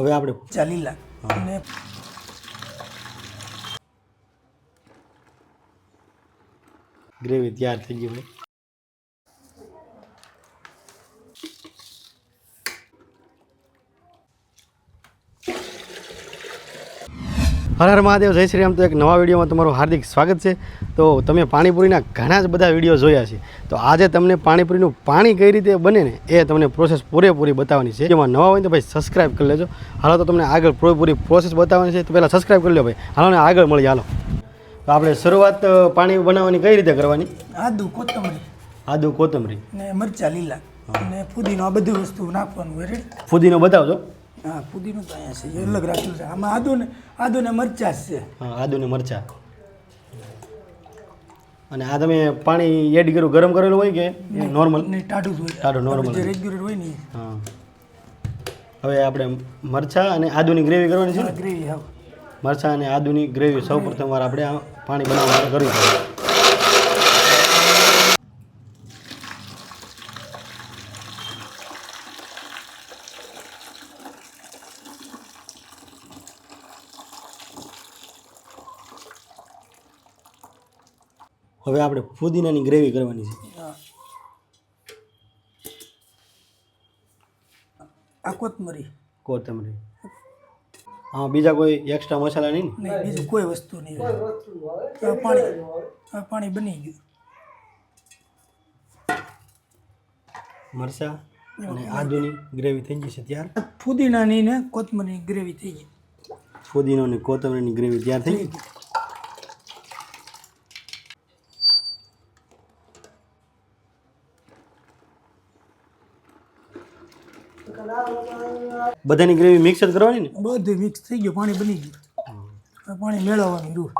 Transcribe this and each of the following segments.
હવે આપણે ચાલી લાગ અને ગ્રેવી તૈયાર થઈ ગઈ ભાઈ. હર હર મહાદેવ જય શ્રી રામ. તો એક નવા વિડીયોમાં તમારું હાર્દિક સ્વાગત છે. તો તમે પાણીપુરીના ઘણા જ બધા વીડિયો જોયા છે. તો આજે તમને પાણીપુરીનું પાણી કઈ રીતે બને ને એ તમને પ્રોસેસ પૂરેપૂરી બતાવવાની છે. જેમાં નવા હોય તો ભાઈ સબસ્ક્રાઈબ કરી લેજો. હાલો તો તમને આગળ પૂરેપૂરી પ્રોસેસ બતાવવાની છે. તો પહેલાં સબસ્ક્રાઈબ કરી લો ભાઈ. હાલો ને આગળ મળી હાલો. તો આપણે શરૂઆત પાણી બનાવવાની કઈ રીતે કરવાની? આદુ કોથમરી. આદુ કોથમરી. ને મરચા લીલા. અને ફુદીનો આ બધી વસ્તુ નાખવાનું ફુદીનો બતાવજો. હા પુદીનો તો અહીંયા છે એ અલગ રાખેલું છે. આમાં આદુ ને આદુ ને મરચા છે. હા આદુ ને મરચાં. અને આ તમે પાણી એડ કર્યું ગરમ કરેલું હોય કે નોર્મલ નહીં ટાઢું જ હોય. ટાઢું નોર્મલ જે રેગ્યુલર હોય ને હા. હવે આપણે મરચાં અને આદુની ગ્રેવી કરવાની છે ને? ગ્રેવી હા. મરચાં અને આદુની ગ્રેવી સૌ પ્રથમ વાર આપણે પાણી બનાવવા માટે કરવી પડે હવે આપણે ફુદીનાની ગ્રેવી કરવાની છે. આ કોથમરી. કોથમરી. હા બીજા કોઈ એક્સ્ટ્રા મસાલા નહીં ને? બીજું કોઈ વસ્તુ નહીં. આ પાણી આ પાણી બની ગયું. મરચાં અને આદુની ગ્રેવી થઈ ગઈ છે ત્યાર. ફુદીનાની ને કોથમરીની ગ્રેવી થઈ ગઈ. ફુદીનો અને કોથમરીની ગ્રેવી તૈયાર થઈ ગઈ. બધાની ગ્રેવી મિક્સ જ કરવાની ને? બધું મિક્સ થઈ ગયું પાણી બની ગયું. પાણી મેળવવાનું રૂ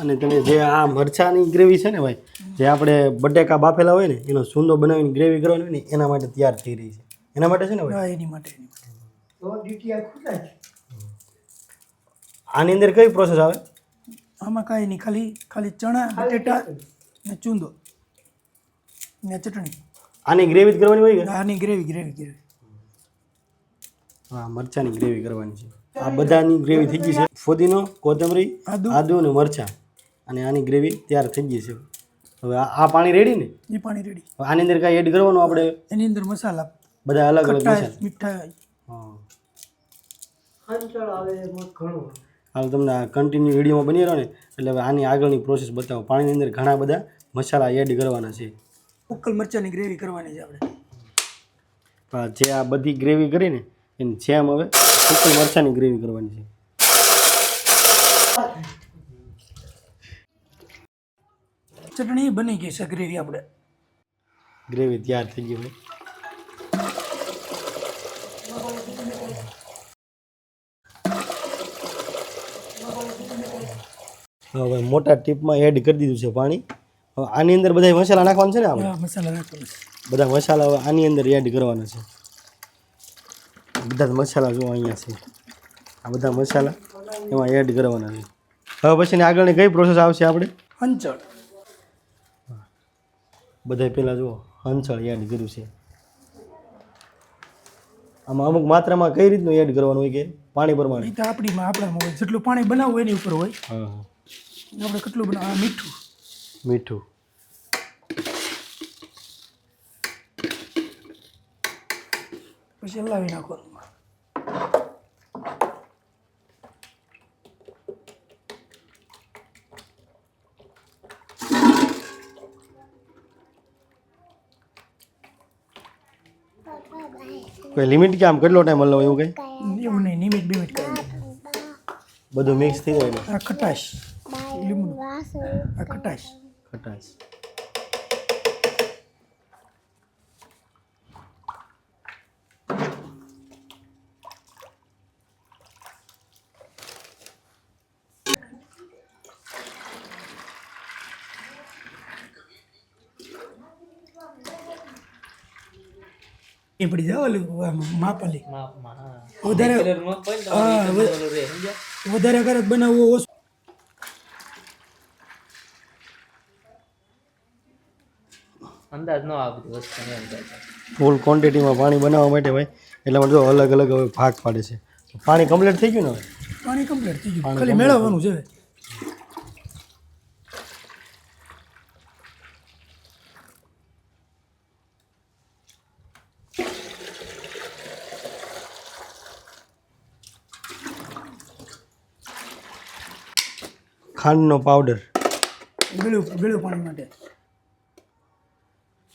અને તમે જે આ મરચાની ગ્રેવી છે ને ભાઈ જે આપણે બટેકા બાફેલા હોય ને એનો સૂંદો બનાવીને ગ્રેવી કરવાની હોય ને એના માટે તૈયાર થઈ રહી છે. એના માટે છે ને ભાઈ? એની માટે આની અંદર કઈ પ્રોસેસ આવે? આમાં કાંઈ નહીં ખાલી ખાલી ચણા બટેટા ને ચૂંદો. ને ચટણી. આની ગ્રેવી કરવાની હોય આની ગ્રેવી ગ્રેવી ગ્રેવી. હા મરચાની ગ્રેવી કરવાની છે. આ બધાની ગ્રેવી થઈ ગઈ છે. ફુદીનો કોથમરી આદુ. આદુ અને મરચાં. અને આની ગ્રેવી તૈયાર થઈ ગઈ છે. હવે આ પાણી રેડી ને? એ પાણી રેડી. આની અંદર કાંઈ એડ કરવાનું આપણે? એની અંદર મસાલા. બધા અલગ અલગ મસાલા. મીઠાઈ. હાલ તમને આ કન્ટિન્યુ વિડીયોમાં બની રહ્યો ને એટલે હવે આની આગળની પ્રોસેસ બતાવો. પાણીની અંદર ઘણા બધા મસાલા એડ કરવાના છે. ઉકલ મરચાંની ગ્રેવી કરવાની છે આપણે. જે આ બધી ગ્રેવી કરીને એની જેમ હવે ઉકલ મરચાંની ગ્રેવી કરવાની છે. ચટણી બની ગઈ છે ગ્રેવી આપણે. ગ્રેવી તૈયાર થઈ ગઈ ભાઈ. હવે મોટા ટીપમાં એડ કરી દીધું છે પાણી. આની અંદર બધા મસાલા નાખવાના છે ને આપણે? આ મસાલા નાખવાના છે. બધા મસાલા હવે આની અંદર એડ કરવાના છે. બધા મસાલા જો અહીંયા છે. આ બધા મસાલા એમાં એડ કરવાના છે. હવે પછીની આગળની કઈ પ્રોસેસ આવશે આપણે? હંચળ. બધા પહેલાં જુઓ હંચળ એડ કર્યું છે. આમાં અમુક માત્રામાં કઈ રીતનું એડ કરવાનું હોય કે પાણી પ્રમાણે? આપણીમાં આપણામાં હોય. જેટલું પાણી બનાવવું એની ઉપર હોય. આપણે કેટલું બનાવ મીઠું. મીઠું. પછી હલાવી નાખવાનું કોઈ લિમિટ કે આમ કેટલો ટાઈમ હલાવો એવું કંઈ? એવું નહીં લિમિટ બિમિટ કાંઈ બધું મિક્સ થઈ જાય આ ખટાશ લીંબુ આ ખટાશ ખટાશ એ પડી જાવ ઓલું આમ માપલી વધારે હા, વ- વધારે કડક બનાવવું અંદાજ ન આવે બધી વસ્તુનો ફૂલ ક્વોન્ટિટીમાં પાણી બનાવવા માટે ભાઈ એટલે મને જો અલગ અલગ હવે ભાગ પાડે છે. પાણી કમ્પ્લીટ થઈ ગયું ને હવે? પાણી કમ્પ્લીટ થઈ ગયું. ખાલી મેળવવાનું છે ખાંડનો પાવડર ગળ્યું ગળ્યું પાણી માટે.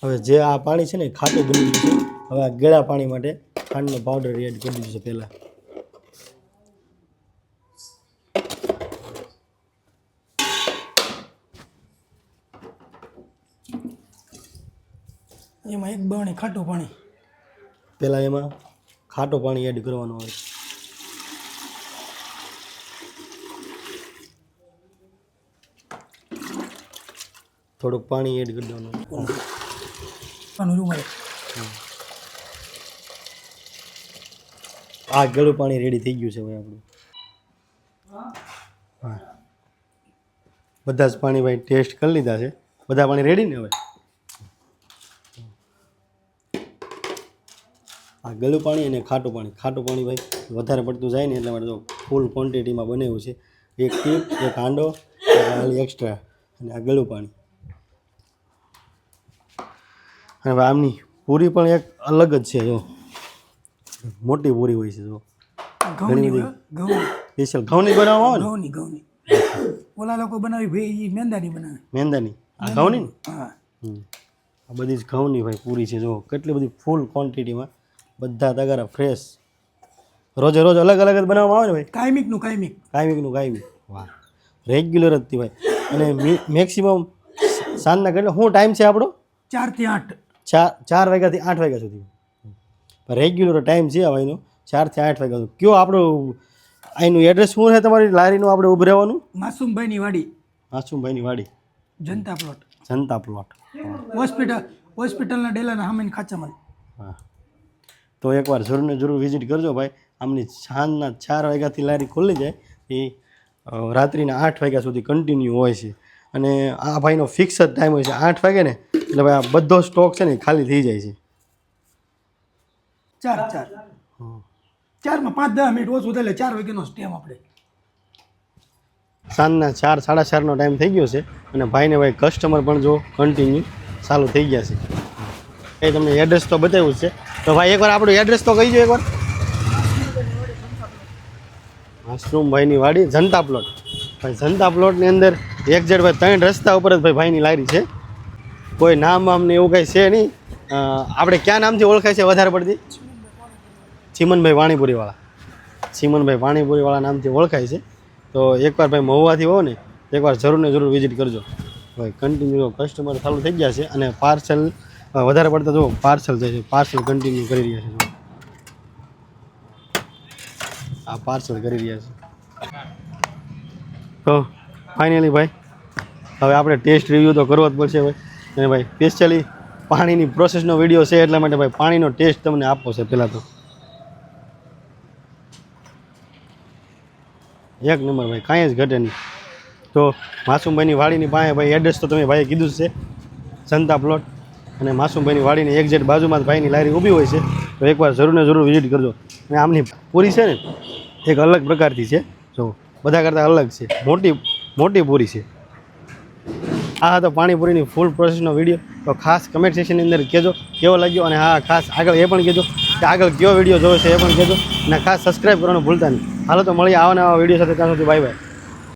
હવે જે આ પાણી છે ને ખાટું બની ગયું છે. હવે આ ગેળા પાણી માટે ખાંડનો પાવડર એડ કરી દીધું છે પહેલાં. એમાં એક બરણી ખાટું પાણી. પહેલાં એમાં ખાટું પાણી એડ કરવાનું આવે થોડુંક પાણી એડ કરી દેવાનું. આનું રૂમાલ આ ગળું પાણી રેડી થઈ ગયું છે ભાઈ આપણું. બધા જ પાણી ભાઈ ટેસ્ટ કરી લીધા છે. બધા પાણી રેડી ને હવે? આ ગળું પાણી અને ખાટું પાણી. ખાટું પાણી ભાઈ વધારે પડતું જાય ને એટલા માટે તો ફૂલ ક્વોન્ટિટીમાં બનાવ્યું છે. એક ટીપ એક હાંડો એક એક્સ્ટ્રા અને આ ગળું પાણી. અને આમની પૂરી પણ એક અલગ જ છે જો. મોટી પૂરી હોય છે જો. ઘઉંની હોય, સ્પેશિયલ ઘઉંની બનાવવામાં આવે ને? ઘઉંની ઘઉંની. ઓલા લોકો બનાવી ભાઈ એ મેંદાની બનાવે. મેંદાની? આ ઘઉંની હા. આ બધી જ ઘઉંની ભાઈ પૂરી છે જો. કેટલી બધી ફૂલ ક્વોન્ટિટીમાં બધા તગારા ફ્રેશ રોજે રોજ અલગ અલગ જ બનાવવામાં આવે ને ભાઈ? કાયમિકનું કાયમિક. કાયમિકનું કાયમિક. વાહ. રેગ્યુલર જ હતી ભાઈ. અને મેક્સિમમ સાંજના કેટલો શું ટાઈમ છે આપણો? ચારથી આઠ. ચાર ચાર વાગ્યાથી આઠ વાગ્યા સુધી. રેગ્યુલર ટાઈમ છે હવે એનો ચારથી આઠ વાગ્યા સુધી. કયો આપણું અહીંનું એડ્રેસ શું છે તમારી? લારીનું આપણે ઊભું રહેવાનું? માસુમભાઈની વાડી. માસુમભાઈની વાડી. Janata plot Janata plot hospital હોસ્પિટલના ડેલાના સામેની ખાચામાં હા. તો એકવાર જરૂરને જરૂર વિઝિટ કરજો ભાઈ. આમની સાંજના ચાર વાગ્યાથી લારી ખુલ્લી જાય. એ રાત્રિના આઠ વાગ્યા સુધી કન્ટિન્યુ હોય છે. અને આ ભાઈનો ફિક્સ જ ટાઈમ હોય છે. આઠ વાગે ને એટલે ભાઈ આ બધો સ્ટોક છે ને ખાલી થઈ જાય છે. ચાર ચાર. ચારમાં પાંચ દસ મિનિટ ઓછું થાય ચાર વાગ્યાનો સ્ટેમ આપણે. સાંજના ચાર સાડા ચારનો ટાઈમ થઈ ગયો છે અને ભાઈને ભાઈ કસ્ટમર પણ જો કન્ટિન્યુ ચાલુ થઈ ગયા છે. એ તમને એડ્રેસ તો બતાવ્યું છે. તો ભાઈ એકવાર આપણું એડ્રેસ તો કહી દો એકવાર. મશરૂમભાઈની વાડી જનતા પ્લોટ ભાઈ જનતા પ્લોટની અંદર એક જેડ ભાઈ ત્રણ રસ્તા ઉપર જ ભાઈ ભાઈની લારી છે. કોઈ નામ આમ ને એવું કંઈ છે નહીં. આપણે ક્યાં નામથી ઓળખાય છે વધારે પડતી? ચીમનભાઈ વાણીપુરીવાળા. ચીમનભાઈ વાણીપુરીવાળા નામથી ઓળખાય છે. તો એકવાર ભાઈ મહુવાથી હો ને, એકવાર જરૂર ને જરૂર વિઝિટ કરજો. ભાઈ કન્ટિન્યુ કસ્ટમર ચાલુ થઈ ગયા છે અને પાર્સલ વધારે પડતા જો પાર્સલ જાય છે પાર્સલ કન્ટિન્યુ કરી રહ્યા છે. આ પાર્સલ કરી રહ્યા છે. તો ફાઇનલી ભાઈ, હવે આપણે ટેસ્ટ રિવ્યૂ તો કરવો જ પડશે ભાઈ. અને ભાઈ સ્પેશિયલી પાણીની પ્રોસેસનો વીડિયો છે એટલા માટે ભાઈ, પાણીનો ટેસ્ટ તમને આપવો છે પહેલાં તો. એક નંબર ભાઈ, કાંઈ જ ઘટે નહીં. તો માસુમભાઈની વાડીની પાસે ભાઈ એડ્રેસ તો તમે ભાઈએ કીધું છે. જનતા પ્લોટ અને માસુમભાઈની વાડીની એક્ઝેટ બાજુમાં ભાઈની લારી ઊભી હોય છે. તો એકવાર જરૂર ને જરૂર વિઝિટ કરજો. અને આમની પૂરી છે ને, એક અલગ પ્રકારથી છે. જો, બધા કરતાં અલગ છે. મોટી મોટી પૂરી છે. આ હતો પાણીપુરીની ફૂલ પ્રોસેસનો વીડિયો તો ખાસ કમેન્ટ સેક્શનની અંદર કહેજો, કેવો લાગ્યો અને હા, ખાસ આગળ એ પણ કહેજો કે આગળ કયો વીડિયો જોવે છે એ પણ કહેજો. અને ખાસ સબસ્ક્રાઈબ કરવાનું ભૂલતા નહીં. હાલો તો મળીએ આવા નવા વીડિયો સાથે, ત્યાં સુધી બાય બાય